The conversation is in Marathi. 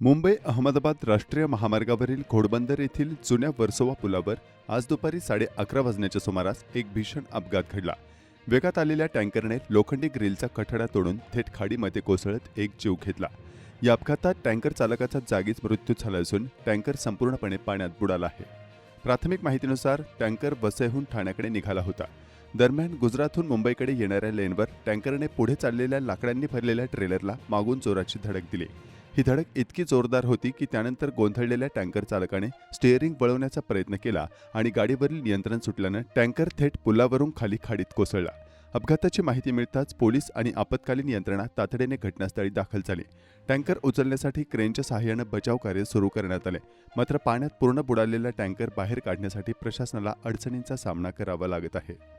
मुंबई अहमदाबाद राष्ट्रीय महामार्गावरील घोडबंदर येथील जुन्या वर्सोवा पुलावर आज दुपारी साडे अकरा वाजण्याच्या सुमारास एक भीषण अपघात घडला. वेगात आलेल्या टँकरने लोखंडी ग्रिलचा कठडा तोडून थेट खाडीमध्ये कोसळत एक जीव घेतला. या अपघातात टँकर चालकाचा जागीच मृत्यू झाला असून टँकर संपूर्णपणे पाण्यात बुडाला आहे. प्राथमिक माहितीनुसार टँकर वसईहून ठाण्याकडे निघाला होता. दरम्यान गुजरातहून मुंबईकडे येणाऱ्या लेनवर टँकरने पुढे चाललेल्या लाकडांनी भरलेल्या ट्रेलरला मागून जोराची धडक दिली. ही धडक इतकी जोरदार होती की त्यानंतर गोंधळलेल्या टँकर चालकाने स्टिअरिंग वळवण्याचा प्रयत्न केला आणि गाडीवरील नियंत्रण सुटल्यानं टँकर थेट पुलावरून खाली खाडीत कोसळला. अपघाताची माहिती मिळताच पोलीस आणि आपत्कालीन यंत्रणा तातडीने घटनास्थळी दाखल झाली. टँकर उचलण्यासाठी क्रेनच्या सहाय्यानं बचाव कार्य सुरू करण्यात आले. मात्र पाण्यात पूर्ण बुडालेला टँकर बाहेर काढण्यासाठी प्रशासनाला अडचणींचा सामना करावा लागत आहे.